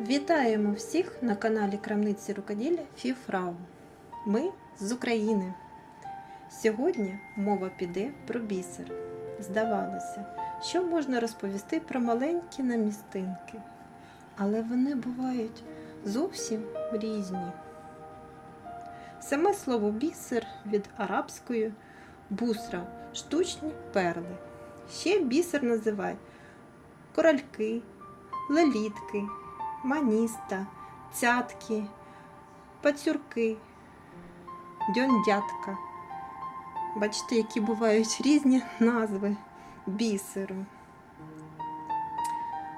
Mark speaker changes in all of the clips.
Speaker 1: Вітаємо всіх на каналі Крамниці рукоділля Фіфрау. Ми з України. Сьогодні мова піде про бісер. Здавалося, що можна розповісти про маленькі намістинки, але вони бувають зовсім різні. Саме слово бісер від арабської бусра штучні перли. Ще бісер називають коральки, лелітки, маніста, цятки, пацюрки, дьондятка. Бачите, які бувають різні назви бісеру.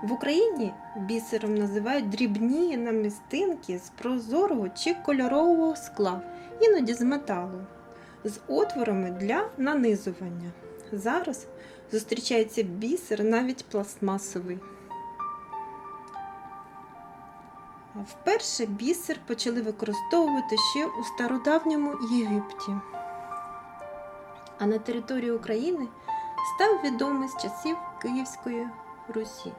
Speaker 1: В Україні бісером називають дрібні намістинки з прозорого чи кольорового скла, іноді з металу, з отворами для нанизування. Зараз зустрічається бісер навіть пластмасовий. Вперше бісер почали використовувати ще у стародавньому Єгипті. А на території України став відомий з часів Київської Русі.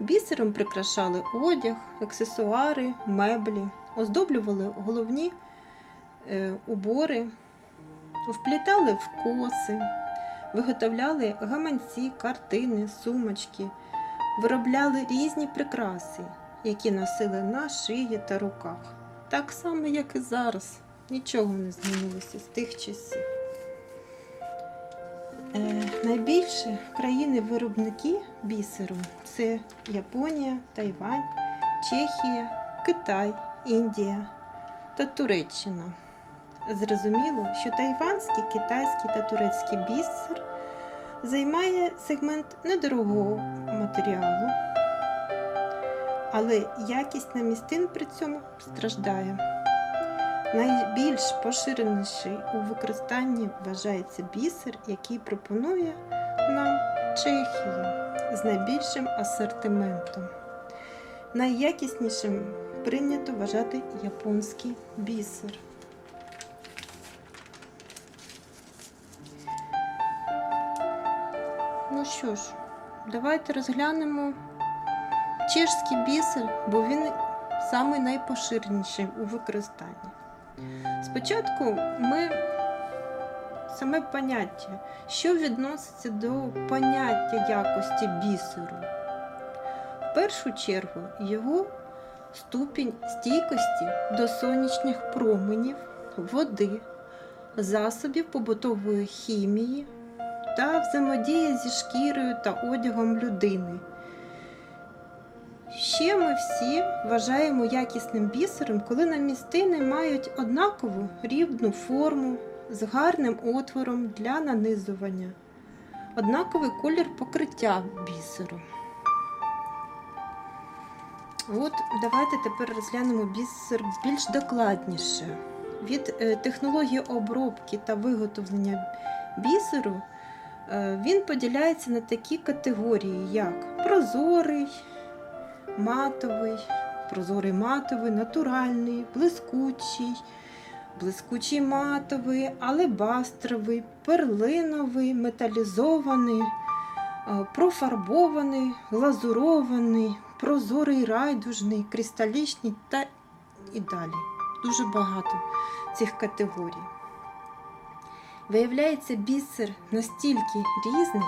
Speaker 1: Бісером прикрашали одяг, аксесуари, меблі, оздоблювали головні е, убори, вплітали в коси, виготовляли гаманці, картини, сумочки, виробляли різні прикраси, які носили на шиї та руках. Так само, як і зараз. Нічого не змінилося з тих часів. Е, найбільше країни-виробники бісеру це Японія, Тайвань, Чехія, Китай, Індія та Туреччина. Зрозуміло, що тайванський, китайський та турецький бісер займає сегмент недорогого матеріалу, але якість намістин при цьому страждає. Найбільш поширеніший у використанні вважається бісер, який пропонує нам Чехія з найбільшим асортиментом. Найякіснішим прийнято вважати японський бісер. Ну що ж, давайте розглянемо чешський бісер, бо він самий найпоширеніший у використанні. Спочатку ми саме поняття, що відноситься до поняття якості бісеру. В першу чергу його ступінь стійкості до сонячних променів, води, засобів побутової хімії та взаємодія зі шкірою та одягом людини. Ще ми всі вважаємо якісним бісером, коли намістини мають однакову рівну форму з гарним отвором для нанизування, однаковий колір покриття бісеру. От давайте тепер розглянемо бісер більш докладніше. Від е, технології обробки та виготовлення бісеру е, він поділяється на такі категорії, як прозорий, матовий, прозорий матовий, натуральний, блискучий, блискучий матовий, алебастровий, перлиновий, металізований, е, профарбований, глазурований, прозорий райдужний, кристалічний та і далі. Дуже багато цих категорій. Виявляється, бісер настільки різний,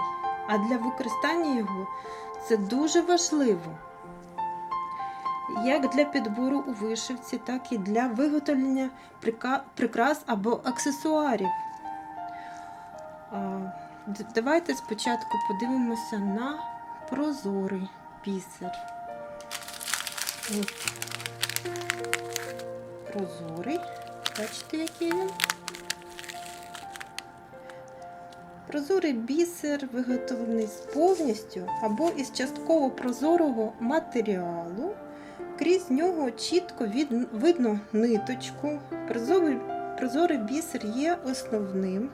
Speaker 1: а для використання його це дуже важливо як для підбору у вишивці, так і для виготовлення прикрас або аксесуарів. Давайте спочатку подивимося на прозорий бісер. Прозорий. Бачите, який він? Прозорий бісер виготовлений повністю або із частково прозорого матеріалу. Крізь нього чітко від, видно ниточку. Прозорий, прозорий бісер є основним.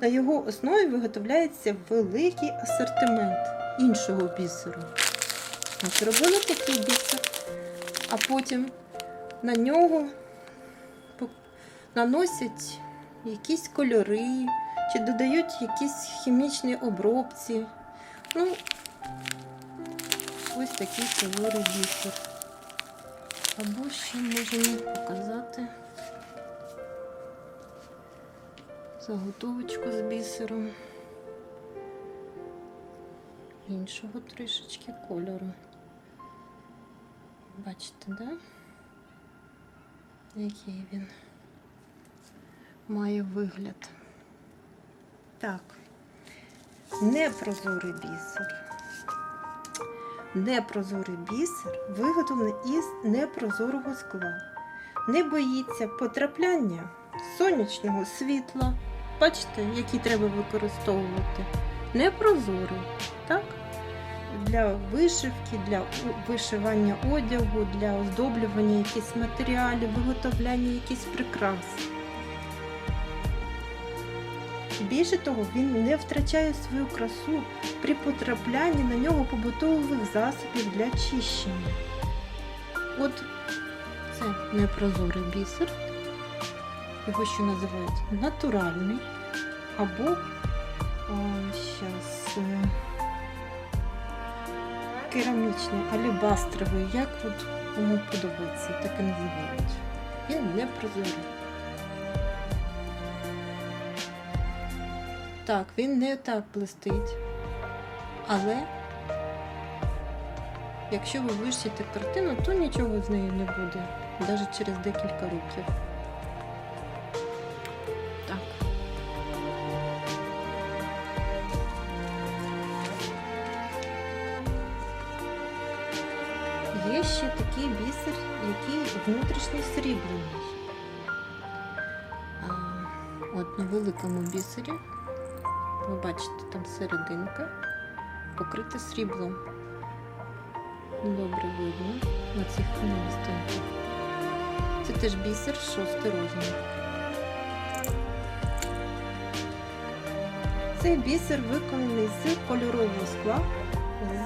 Speaker 1: На його основі виготовляється великий асортимент іншого бісеру. Ось робили такий бісер, а потім на нього наносять якісь кольори чи додають якісь хімічні обробці. Ну, ось такий прозорий бісер. Або ще можемо показати заготовочку з бісером іншого трішечки кольору. Бачите, да? Який він має вигляд. Так, непрозорий бісер. Непрозорий бісер виготовлений із непрозорого скла. Не боїться потрапляння сонячного світла. Бачите, які треба використовувати. Непрозорий, так? Для вишивки, для вишивання одягу, для оздоблювання якихось матеріалів, виготовляння якихось прикрас. Більше того, він не втрачає свою красу при потраплянні на нього побутових засобів для чищення. От це непрозорий бісер. Його ще називають натуральний або зараз керамічний, алібастровий, як от кому подобається, так і називають. Він непрозорий. Так, він не так блистить. Але якщо ви вишите картину, то нічого з нею не буде, навіть через декілька років. Так. Є ще такий бісер, який внутрішньо сріблений. От на великому бісері ви бачите, там серединка покрита сріблом. Добре видно на цих намістинках. Це теж бісер шостий розмір. Цей бісер виконаний з кольорового скла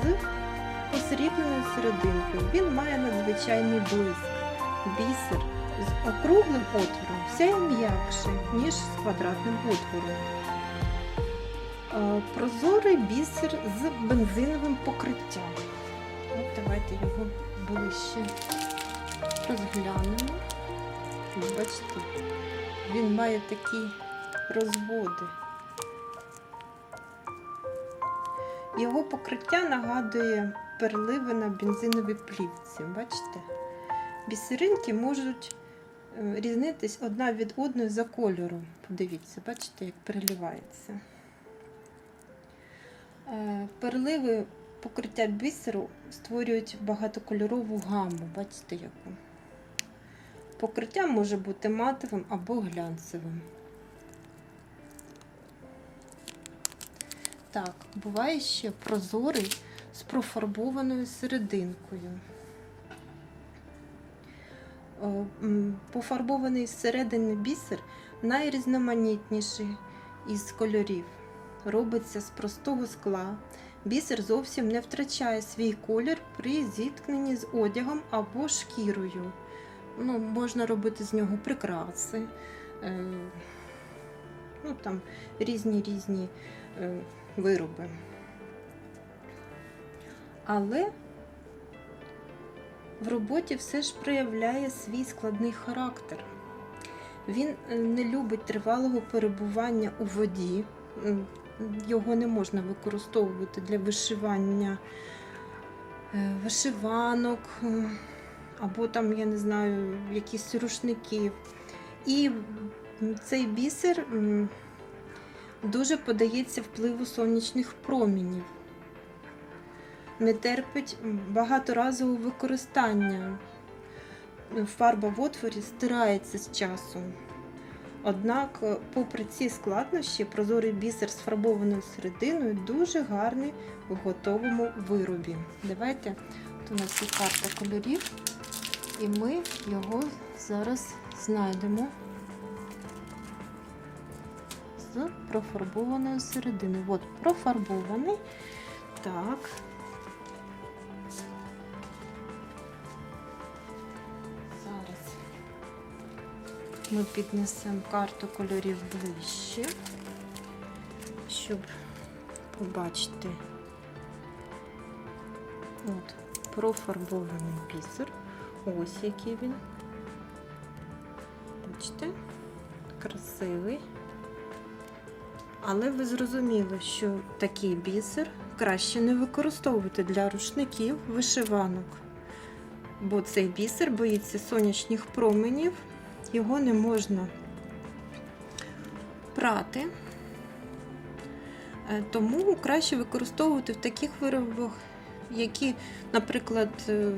Speaker 1: з посрібленою серединкою. Він має надзвичайний блиск. Бісер з округлим отвором все м'якше, ніж з квадратним отвором. Е, Прозорий бісер з бензиновим покриттям. От давайте його ближче розглянемо. Бачите, він має такі розводи. Його покриття нагадує переливи на бензиновій плівці. Бачите? Бісеринки можуть е, різнитись одна від одної за кольором. Подивіться, бачите, як переливається. Е, Переливи покриття бісеру створюють багатокольорову гаму. Бачите, яку? Покриття може бути матовим або глянцевим. Так, буває ще прозорий з профарбованою серединкою. Пофарбований зсередини бісер найрізноманітніший із кольорів. Робиться з простого скла. Бісер зовсім не втрачає свій колір при зіткненні з одягом або шкірою. Ну, можна робити з нього прикраси, е, ну, там різні різні е, вироби. Але в роботі все ж проявляє свій складний характер. Він е, не любить тривалого перебування у воді. Його не можна використовувати для вишивання е, вишиванок е, або там, я не знаю, якісь рушників. І цей бісер дуже подається впливу сонячних промінів. Не терпить багаторазового використання. Фарба в отворі стирається з часом. Однак, е, попри ці складнощі, прозорий бісер з фарбованою серединою дуже гарний в готовому виробі. Давайте от у нас є карта кольорів, і ми його зараз знайдемо з профарбованою серединою. От профарбований. Так. Ми піднесемо карту кольорів ближче, щоб побачити. От, профарбований бісер Ось який він. Бачите? Красивий. Але ви зрозуміли, що такий бісер краще не використовувати для рушників вишиванок. Бо цей бісер боїться сонячних променів, його не можна прати. Е, Тому краще використовувати в таких виробах, які, наприклад, е,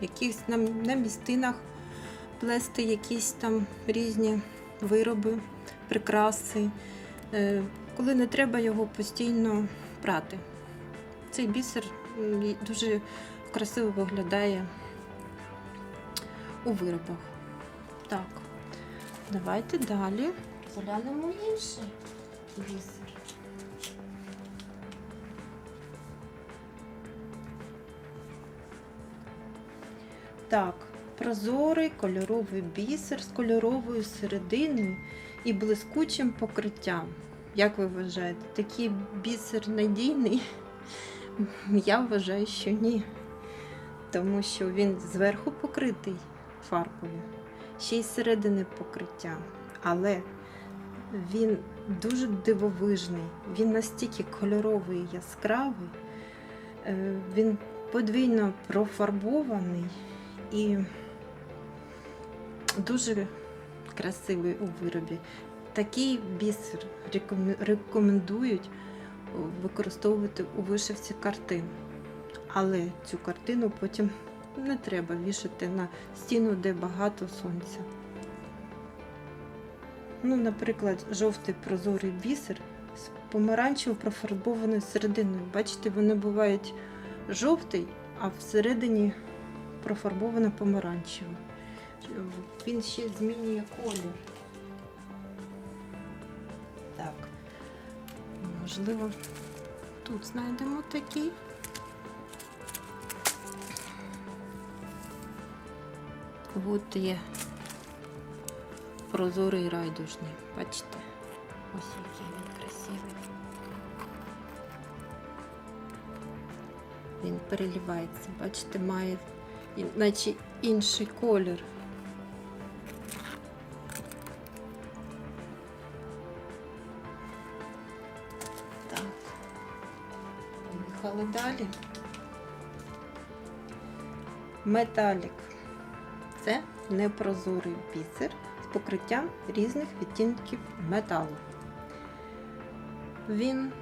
Speaker 1: якісь на, на містинах плести якісь там різні вироби, прикраси, е, коли не треба його постійно прати. Цей бісер дуже красиво виглядає у виробах. Так, давайте далі заглянемо інший бісер. Так, прозорий кольоровий бісер з кольоровою серединою і блискучим покриттям. Як ви вважаєте, такий бісер надійний? Я вважаю, що ні. Тому що він зверху покритий фарбою, ще й зсередини покриття. Але він дуже дивовижний, він настільки кольоровий яскравий, е, він подвійно профарбований і дуже красивий у виробі. Такий бісер рекомендують використовувати у вишивці картин. Але цю картину потім не треба вішати на стіну, де багато сонця. Ну, наприклад, жовтий прозорий бісер з помаранчево профарбованою серединою. Бачите, вони бувають жовтий, а всередині профарбовано помаранчево. Він ще змінює колір. Так, можливо, тут знайдемо такий. От є прозорий райдужний. Бачите? Ось який він красивий. Він переливається. Бачите, має наче інший колір. Так. Поїхали далі. Металік. Це непрозорий бісер з покриттям різних відтінків металу. Він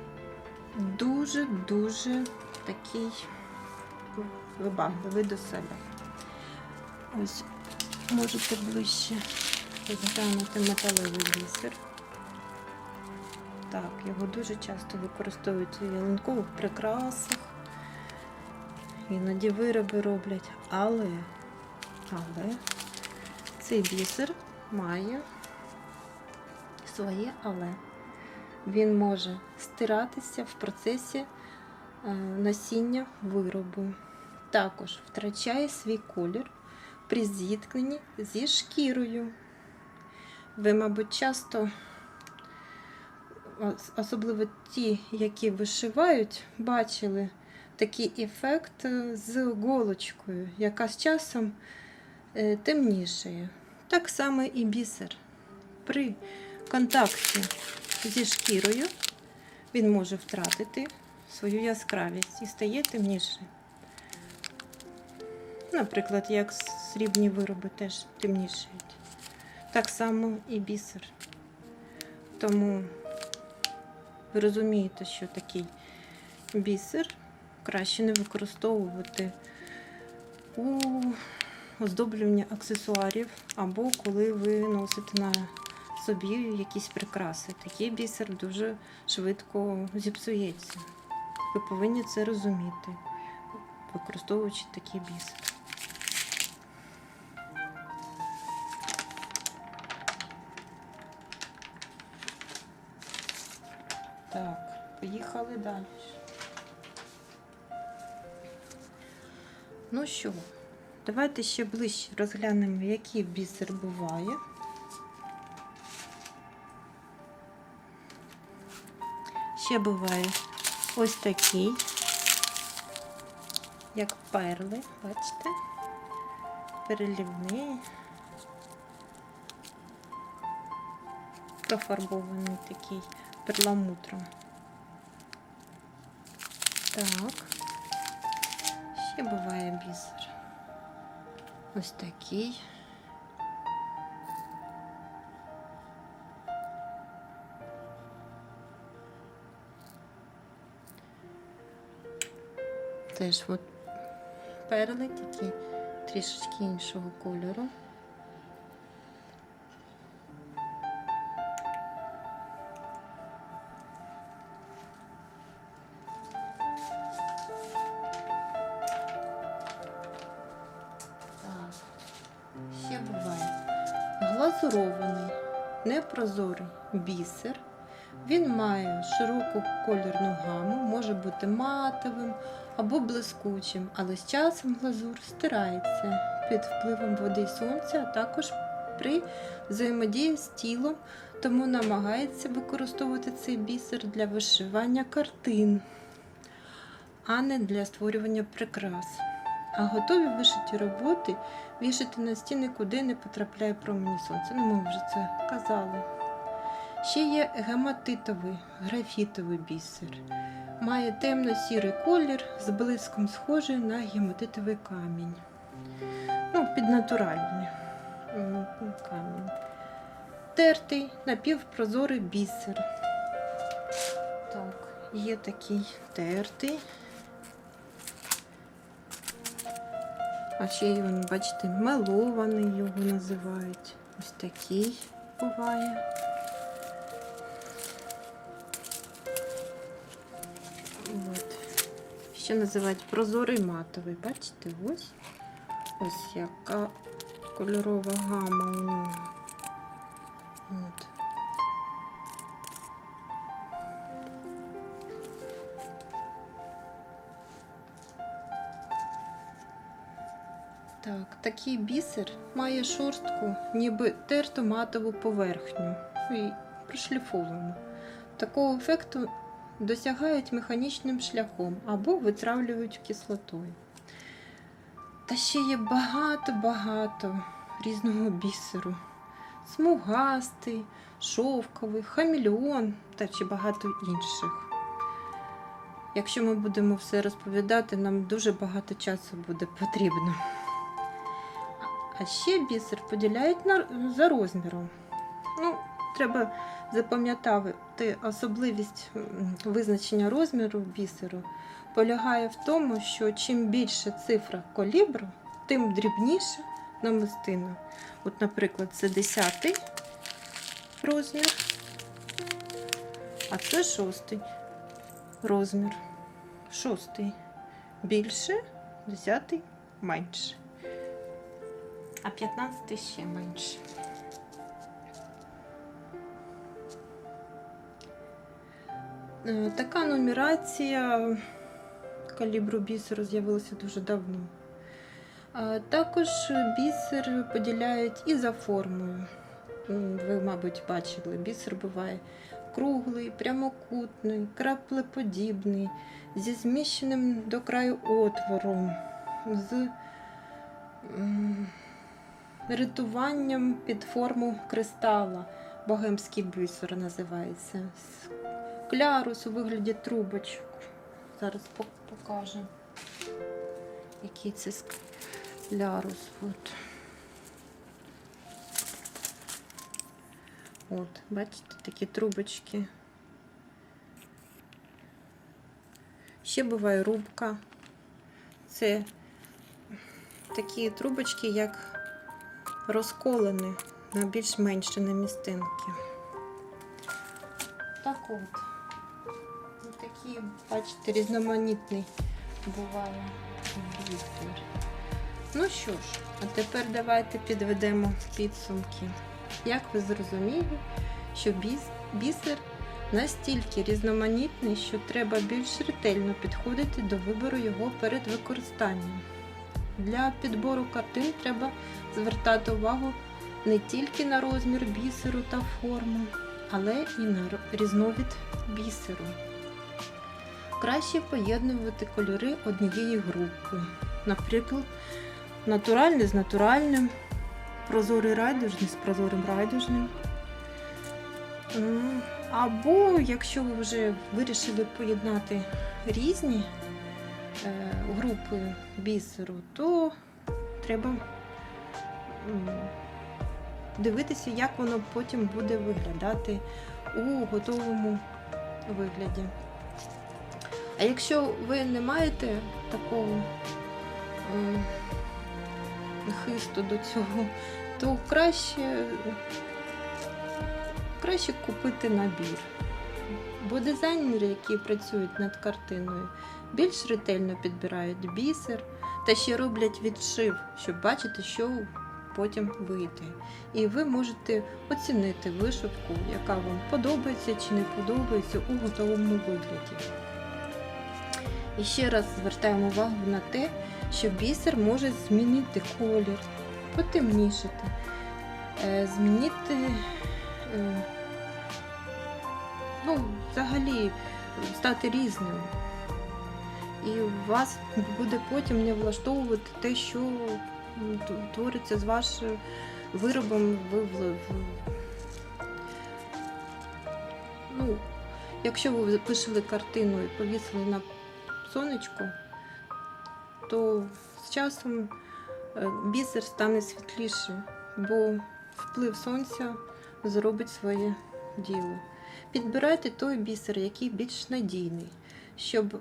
Speaker 1: дуже-дуже такий вибагливий до себе. Ось можете ближче розглянути металевий бісер. Так, його дуже часто використовують у ялинкових прикрасах. Іноді вироби роблять, але, але цей бісер має своє але. Він може стиратися в процесі е, носіння виробу. Також втрачає свій колір при зіткненні зі шкірою. Ви, мабуть, часто, особливо ті, які вишивають, бачили такий ефект е, з голочкою, яка з часом темнішає. Так само і бісер. При контакті зі шкірою він може втратити свою яскравість і стає темнішим. Наприклад, як срібні вироби теж темнішають. Так само і бісер. Тому ви розумієте, що такий бісер краще не використовувати у оздоблюванні аксесуарів або коли ви носите на собі якісь прикраси. Такий бісер дуже швидко зіпсується. Ви повинні це розуміти, використовуючи такий бісер. Так, поїхали далі. Ну що, давайте ще ближче розглянемо, який бісер буває. Ще буває ось такий, як перли, бачите? перелівний, профарбований такий перламутром. Так. Ще буває бісер. Ось такий. Теж от перли такі трішечки іншого кольору. Кольорну гаму, може бути матовим або блискучим, але з часом глазур стирається під впливом води і сонця, а також при взаємодії з тілом, тому намагається використовувати цей бісер для вишивання картин, а не для створювання прикрас. А готові вишиті роботи вішати на стіни, куди не потрапляє промені сонця. Ну, ми вже це казали. Ще є гематитовий графітовий бісер. Має темно-сірий колір з блиском схожий на гематитовий камінь. Ну, піднатуральний камінь. Тертий напівпрозорий бісер. Так, є такий тертий. А ще й він, бачите, мелований його називають. Ось такий буває. Ще називають прозорий матовий. Бачите, ось ось яка кольорова гама у нього. От. Так, такий бісер має шорстку, ніби терту матову поверхню і прошліфовану. Такого ефекту досягають механічним шляхом або витравлюють кислотою. Та ще є багато-багато різного бісеру. Смугастий, шовковий, хамільон та ще багато інших. Якщо ми будемо все розповідати, нам дуже багато часу буде потрібно. А ще бісер поділяють за розміром. Ну, треба запам'ятати особливість визначення розміру бісеру полягає в тому, що чим більше цифра колібру, тим дрібніше намистина. От, наприклад, це 10 розмір, а це шостий розмір. Шостий більше, 10 менше, а 15 ще менше. Така нумерація калібру бісеру з'явилася дуже давно. Також бісер поділяють і за формою. Ви, мабуть, бачили, бісер буває круглий, прямокутний, краплеподібний, зі зміщеним до краю отвором, з м, ритуванням під форму кристала. Богемський бісер називається. Клярус у вигляді трубочок. Зараз пок- покажемо, який це склярус. От. От, бачите, такі трубочки. Ще буває рубка. Це такі трубочки, як розколені на більш-менші намістинки. Так от. Бачите, різноманітний буває бісер. Ну що ж, а тепер давайте підведемо підсумки. Як ви зрозуміли, що біс, бісер настільки різноманітний, що треба більш ретельно підходити до вибору його перед використанням. Для підбору картин треба звертати увагу не тільки на розмір бісеру та форму, але і на різновид бісеру. Краще поєднувати кольори однієї групи. Наприклад, натуральний з натуральним, прозорий райдужний з прозорим райдужним. Або якщо ви вже вирішили поєднати різні е, групи бісеру, то треба дивитися, як воно потім буде виглядати у готовому вигляді. А якщо ви не маєте такого е, хисту до цього, то краще, краще купити набір. Бо дизайнери, які працюють над картиною, більш ретельно підбирають бісер та ще роблять відшив, щоб бачити, що потім вийде. І ви можете оцінити вишивку, яка вам подобається чи не подобається у готовому вигляді. І ще раз звертаємо увагу на те, що бісер може змінити колір, потемнішити, е, змінити, е, ну, взагалі стати різним. І вас буде потім не влаштовувати те, що твориться з вашим виробом ну, якщо ви пишели картину і повісили на сонечко, то з часом е, бісер стане світліше, бо вплив сонця зробить своє діло. Підбирайте той бісер, який більш надійний, щоб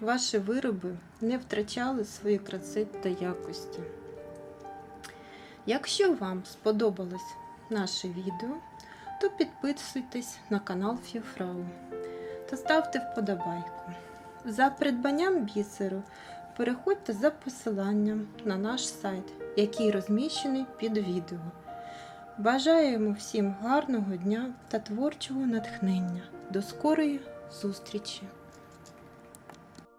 Speaker 1: ваші вироби не втрачали свої краси та якості. Якщо вам сподобалось наше відео, то підписуйтесь на канал Фіфрау та ставте вподобайку. За придбанням бісеру переходьте за посиланням на наш сайт, який розміщений під відео. Бажаємо всім гарного дня та творчого натхнення. До скорої зустрічі!